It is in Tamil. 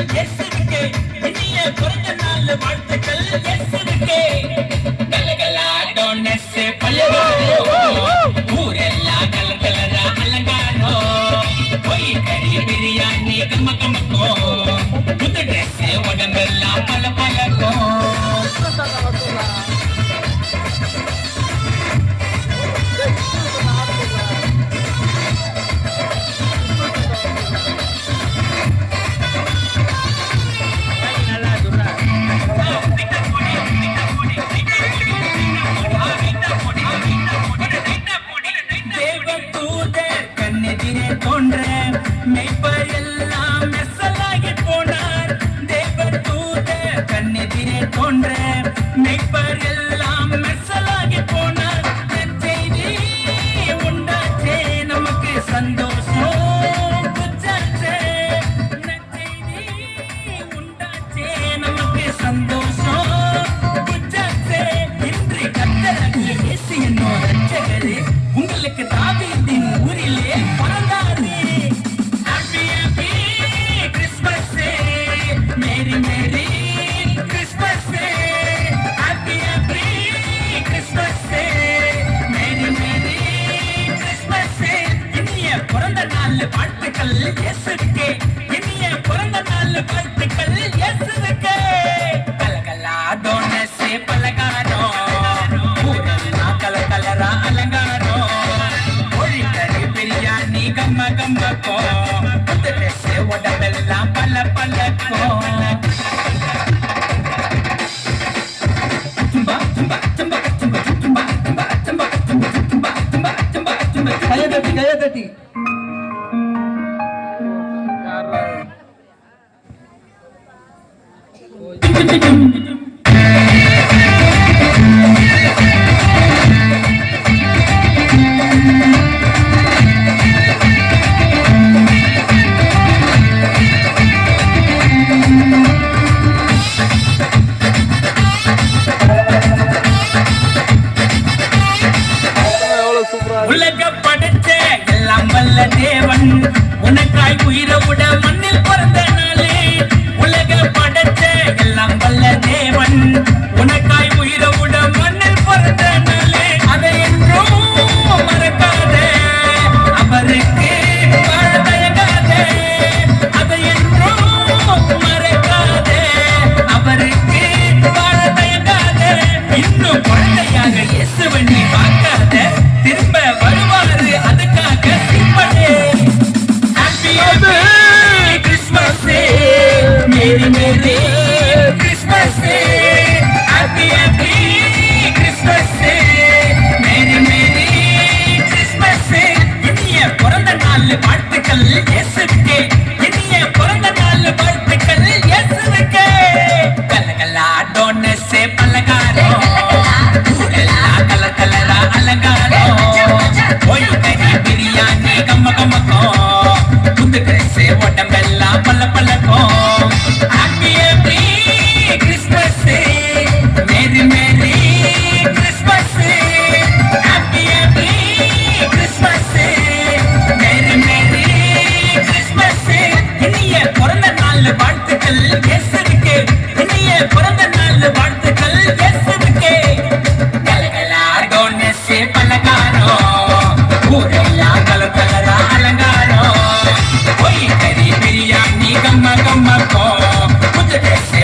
வாழ்த்துக்கள் எஸ்எம்கே இனிய பிறந்த நாள் வாழ்த்துக்கள். எஸ்எம்கே கலகலா டோனஸ் பல்லவா. எதிரே தோன்ற மெய்ப்பர் எல்லாம் மெசலாகி போனார். தேவர் தூத கண்ணெதிரே தோன்ற மெய்ப்பர் எல்லாம் கம்மக்கோ உடம்பெல்லாம் பல்ல பல்லக்கோ கையை தட்டி கையை தட்டி സൃഷ്ടിക്കും Yeah. బిర్యానీ గమ్మ గమ్మకో ముద్ద చేసే